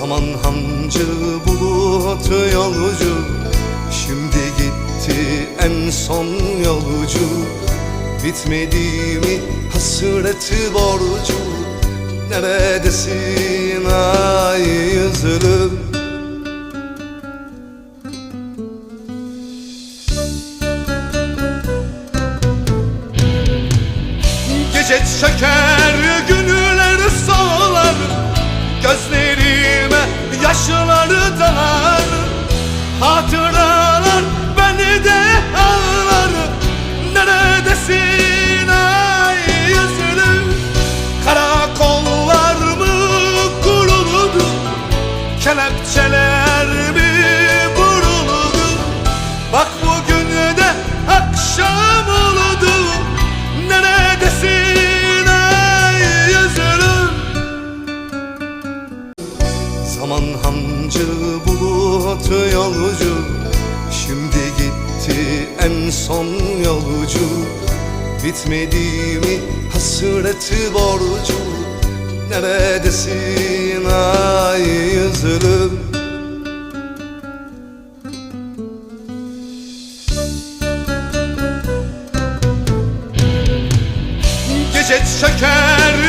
Zaman hancı bulut yolcu. Şimdi gitti en son yolcu. Bitmedi mi hasreti borcu? Neredesin ay yüzlüm Gece çeker günler yaşları dalar Hatıralar beni de ağlar. Neredesin ay yüzlüm Karakollar mı kuruldu? Kelepçeler Zaman hancı bulut yolcu. Şimdi gitti en son yolcu. Bitmedi mi hasreti borcu? Neredesin ay yüzlüm Gece çeker